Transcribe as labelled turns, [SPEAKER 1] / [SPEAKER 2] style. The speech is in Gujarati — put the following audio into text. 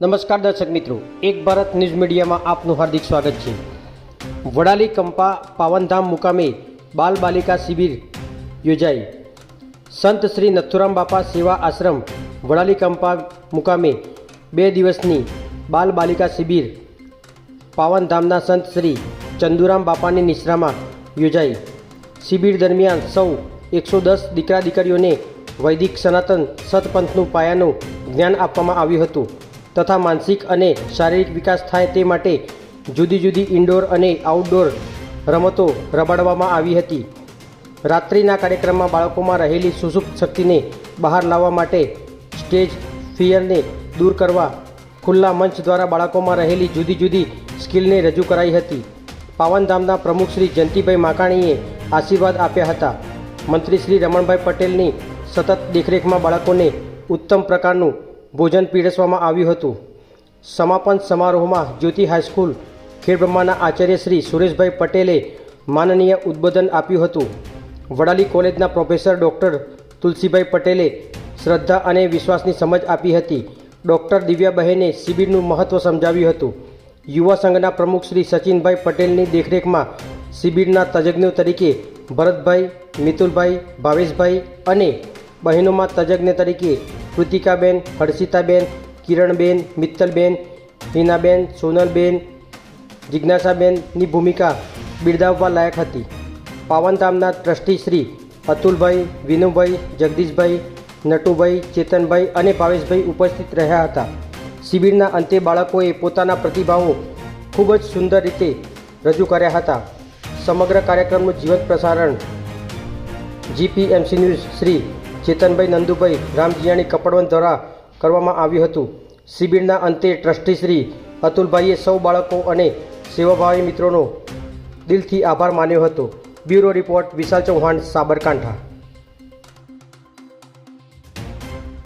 [SPEAKER 1] નમસ્કાર દર્શક મિત્રો, એક ભારત ન્યૂઝ મીડિયામાં આપનું હાર્દિક સ્વાગત છે. વડાલી કંપા પાવનધામ મુકામે બાલ બાલિકા શિબિર યોજાઈ. સંત શ્રી નથુરામ બાપા સેવા આશ્રમ વડાલી કંપા મુકામે બે દિવસની બાલ બાલિકા શિબિર પાવનધામના સંત શ્રી ચંદુરામ બાપાની નિશ્રામાં યોજાઈ. શિબિર દરમિયાન સૌ એકસો દસ દીકરા દીકરીઓને વૈદિક સનાતન સતપંથનું પાયાનું જ્ઞાન આપવામાં આવ્યું હતું. તથા માનસિક અને શારીરિક વિકાસ થાય તે માટે જુદી જુદી ઇન્ડોર અને આઉટડોર રમતો રમાડવામાં આવી હતી. રાત્રિના કાર્યક્રમમાં બાળકોમાં રહેલી સુસુપ્ત શક્તિને બહાર લાવવા માટે સ્ટેજ ફિયરને દૂર કરવા ખુલ્લા મંચ દ્વારા બાળકોમાં રહેલી જુદી જુદી સ્કિલને રજૂ કરાઈ હતી. પાવનધામના પ્રમુખ શ્રી જયંતિભાઈ માકાણીએ આશીર્વાદ આપ્યા હતા. મંત્રી શ્રી રમણભાઈ પટેલની સતત દેખરેખમાં બાળકોને ઉત્તમ પ્રકારનું ભોજન પીરસવામાં આવ્યું હતું. સમાપન સમારોહમાં જ્યોતિ હાઈસ્કૂલ ખેડબ્રહ્માના આચાર્ય શ્રી સુરેશભાઈ પટેલે માનનીય ઉદ્બોધન આપ્યું હતું. વડાલી કોલેજના પ્રોફેસર ડૉક્ટર તુલસીભાઈ પટેલે શ્રદ્ધા અને વિશ્વાસની સમજ આપી હતી. ડૉક્ટર દિવ્યાબહેને શિબિરનું મહત્ત્વ સમજાવ્યું હતું. યુવા સંઘના પ્રમુખ શ્રી સચિનભાઈ પટેલની દેખરેખમાં શિબિરના તજજ્ઞો તરીકે ભરતભાઈ, મિતુલભાઈ, ભાવેશભાઈ અને બહેનોમાં તજજ્ઞ તરીકે કૃતિકાબેન, હર્ષિતાબેન, કિરણબેન, મિત્તલબેન, હિનાબેન, સોનલબેન જિજ્ઞાસાબેનની ભૂમિકા બિરદાવવા લાયક હતી. પાવનધામના ટ્રસ્ટી શ્રી અતુલભાઈ, વિનુભાઈ, જગદીશભાઈ, નટુભાઈ, ચેતનભાઈ અને ભાવેશભાઈ ઉપસ્થિત રહ્યા હતા. શિબિરના અંતે બાળકોએ પોતાના પ્રતિભાવો ખૂબ જ સુંદર રીતે રજૂ કર્યા હતા. સમગ્ર કાર્યક્રમનું જીવંત પ્રસારણ, જીપીએમસી ન્યૂઝ શ્રી ચેતનભાઈ નંદુભાઈ, રામજીયાણી કપડવન દ્વારા કરવામાં આવ્યું હતું. શિબિરના અંતે ટ્રસ્ટી શ્રી અતુલભાઈએ સૌ બાળકો અને સેવાભાવી મિત્રોનો દિલથી આભાર માન્યો હતો. Bureau report Vishal Chauhan, Sabarkantha.